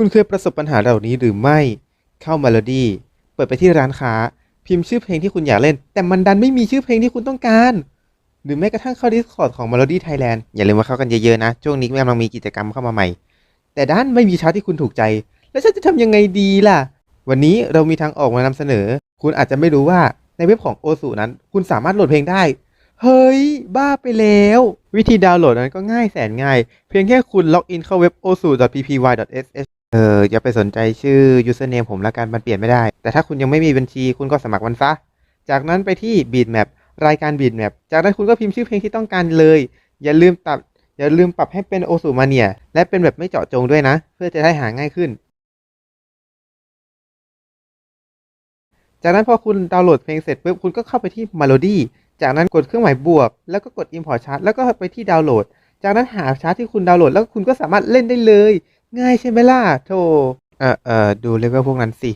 คุณเคยประสบปัญหาเหล่านี้หรือไม่ เข้า Melody เปิดไปที่ร้านค้า พิมพ์ชื่อเพลงที่คุณอยากเล่น แต่มันดันไม่มีชื่อเพลงที่คุณต้องการ หรือแม้กระทั่งเข้า Discord ของ Melody Thailand อย่าลืมมาเข้ากันเยอะๆนะ ช่วงนี้กำลังมีกิจกรรมเข้ามาใหม่ แต่ด้านไม่มีชาร์ตที่คุณถูกใจ แล้วฉันจะทำยังไงดีล่ะ วันนี้เรามีทางออกมานำเสนอ คุณอาจจะไม่รู้ว่าในเว็บของโอสุนั้น คุณสามารถโหลดเพลงได้ เฮ้ย บ้าไปแล้ว วิธีดาวน์โหลดนั้นก็ง่ายแสนง่าย เพียงแค่คุณล็อกอินเข้าเว็บ osu.ppy.sh อออย่าไปสนใจชื่อ username ผมละกันมันเปลี่ยนไม่ได้ แต่ถ้าคุณยังไม่มีบัญชีคุณก็สมัครมันซะ จากนั้นไปที่ Beatmap รายการ Beatmap จากนั้นคุณก็พิมพ์ชื่อเพลงที่ต้องการเลย อย่าลืมตัดอย่าลืมปรับให้เป็นโอสุมาเนียและเป็นแบบไม่เจาะจงด้วยนะ เพื่อจะได้หาง่ายขึ้น จากนั้นพอคุณดาวน์โหลดเพลงเสร็จปุ๊บคุณก็เข้าไปที่ Melody จากนั้นกดเครื่องหมายบวก แล้วก็กด Import Chart แล้วก็ไปที่ดาวน์โหลด จากนั้นหาชาร์ตที่คุณดาวน์โหลด แล้วคุณก็สามารถเล่นได้เลย ง่ายใช่ไหมล่ะโธ่เออเออดูเลเวลพวกนั้นสิ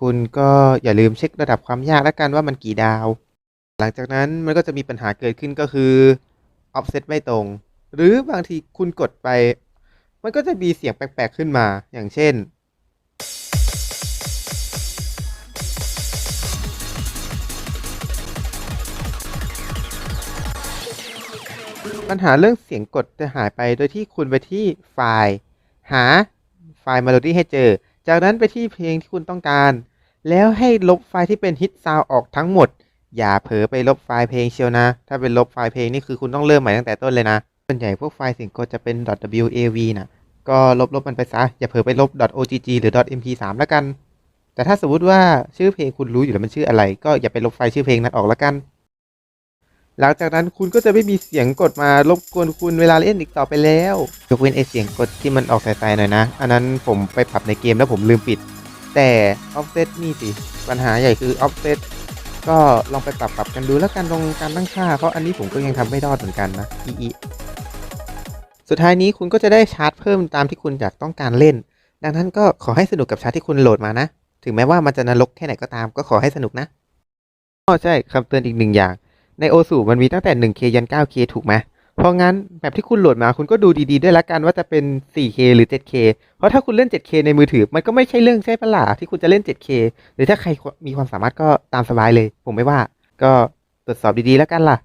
คุณก็อย่าลืมเช็คระดับความยากแล้วกันว่ามันกี่ดาว หลังจากนั้นมันก็จะมีปัญหาเกิดขึ้นก็คือ offset ไม่ตรง หรือบางทีคุณกดไป มันก็จะมีเสียงแปลกๆขึ้นมา อย่างเช่น ปัญหาเรื่องเสียงกดจะหายไปโดยที่คุณไปที่ไฟล์ หาไฟล์ Melody ให้เจอ จากนั้นไปที่เพลงที่คุณต้องการ แล้วให้ลบไฟล์ที่เป็นฮิตซาวออกทั้งหมด อย่าเผลอไปลบไฟล์เพลงเชียวนะ ถ้าเป็นลบไฟล์เพลงนี่คือคุณต้องเริ่มใหม่ตั้งแต่ต้นเลยนะส่วนใหญ่พวกไฟล์สียงกจะเป็น .wav นะก็ลบลบมันไปซะ อย่าเผลอไปลบ .ogg หรือ .mp3 แล้วกัน แต่ถ้าสมมติว่าชื่อเพลงคุณรู้อยู่แล้วมันชื่ออะไร ก็อย่าไปลบไฟล์ชื่อเพลงนั้นออกแล้วกัน หลังจากนั้นคุณก็จะไม่มีเสียงกดมารบกวนคุณเวลาเล่นอีกต่อไปแล้ว ยกเว้นไอเสียงกดที่มันออกสายๆหน่อยนะ อันนั้นผมไปปรับในเกมแล้วผมลืมปิด แต่ offset นี่สิ ปัญหาใหญ่คือ offset ก็ลองไปปรับปรับกันดูแล้วกันตรงการตั้งค่า เพราะอันนี้ผมก็ยังทำไม่รอดเหมือนกันนะอีอีสุดท้ายนี้คุณก็จะได้ชาร์จเพิ่มตามที่คุณอยากต้องการเล่น ดังนั้นก็ขอให้สนุกกับชาร์จที่คุณโหลดมานะ ถึงแม้ว่ามันจะนรกแค่ไหนก็ตามก็ขอให้สนุกนะอ๋อใช่คำเตือนอีกหนึ่งอย่าง ในโอสูมันมีตั้งแต่ 1K ยัน 9K ถูกไหมเพราะงั้นแบบที่คุณโหลดมาคุณก็ดูดีๆด้วยละกันว่าจะเป็น 4K หรือ 7K เพราะถ้าคุณเล่น 7K ในมือถือ มันก็ไม่ใช่เรื่องใช่ปะล่ะที่คุณจะเล่น 7K หรือถ้าใครมีความสามารถก็ตามสบายเลย ผมไม่ว่า ก็ตรวจสอบดีๆแล้วกันล่ะ